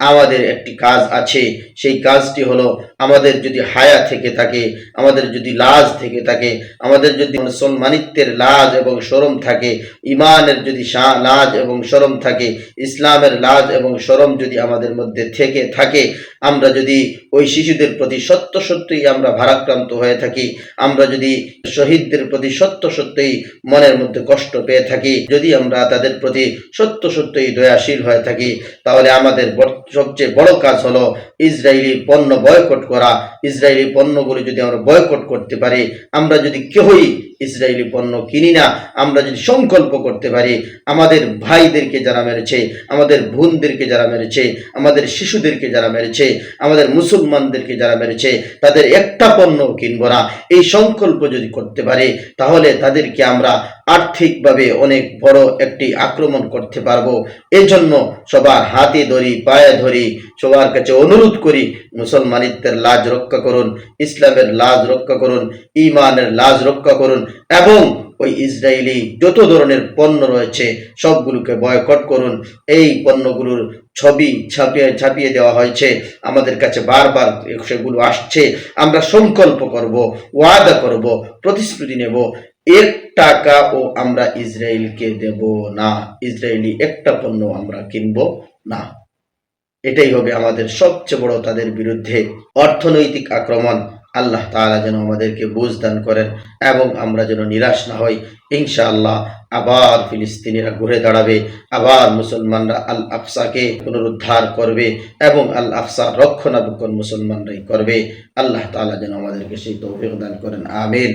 আমাদের একটি কাজ আছে। সেই কাজটি হলো আমাদের যদি হায়া থেকে থাকে, আমাদের যদি লাজ থেকে থাকে, আমাদের যদি মুসলমানিত্বের লাজ এবং শরম থাকে, ইমানের যদি শা- লাজ এবং শরম থাকে, ইসলামের লাজ এবং শরম যদি আমাদের মধ্যে থেকে থাকে, আমরা যদি ওই শিশুদের প্রতি সত্য সত্যই আমরা ভারাক্রান্ত হয়ে থাকি, আমরা যদি শহীদদের প্রতি সত্য সত্যই মনের মধ্যে কষ্ট পেয়ে থাকি, যদি আমরা তাদের প্রতি সত্য সত্যই দয়াশীল হয়ে থাকি, তাহলে আমাদের সবচেয়ে বড় কাজ হলো ইসরায়েলি পণ্য বয়কট করা ইসরায়েলি পণ্যগুলি যদি আমরা বয়কট করতে পারি আমরা যদি কেউই ইসরায়েলি পণ্য কিনি না, আমরা যদি সংকল্প করতে পারি, আমাদের ভাইদেরকে যারা মেরেছে, আমাদের বোনদেরকে যারা মেরেছে, আমাদের শিশুদেরকে যারা মেরেছে, আমাদের মুসলমানদেরকে যারা মেরেছে, তাদের একটা পণ্য কিনবো না। এই সংকল্প যদি করতে পারি, তাহলে তাদেরকে আমরা আর্থিকভাবে অনেক বড় একটি আক্রমণ করতে পারব। এজন্য সবার হাতে ধরি, পায়ে ধরি, সবার কাছে অনুরোধ করি মুসলমানিত্বের লাজ রক্ষা করুন, ইসলামের লাজ রক্ষা করুন ইমানের লাজ রক্ষা করুন এবং ওই ইসরায়েলি যত ধরনের পণ্য রয়েছে, সবগুলোকে বয়কট করুন। এই পণ্যগুলোর ছবি ছাপিয়ে ছাপিয়ে দেওয়া হয়েছে। আমাদের কাছে বারবার সেগুলো আসছে। আমরা সংকল্প করব, ওয়াদা করব, প্রতিশ্রুতি নেব এক টাকাও আমরা ইসরায়েলকে দেব না। ইসরায়েলি একটা পণ্য আমরা কিনব না। এটাই হবে আমাদের সবচেয়ে বড় তাদের বিরুদ্ধে অর্থনৈতিক আক্রমণ। আল্লাহ তালা যেন আমাদেরকে বুঝ দান করেন এবং আমরা যেন নিরাশ না হই। ইনশাআল্লাহ আবার ফিলিস্তিনিরা ঘুরে দাঁড়াবে, আবার মুসলমানরা আল আফসাকে পুনরুদ্ধার করবে এবং আল আফসা রক্ষণাবেক্ষণ মুসলমানরাই করবে। আল্লাহ তালা যেন আমাদেরকে সেই তৌফিক দান করেন। আমিন।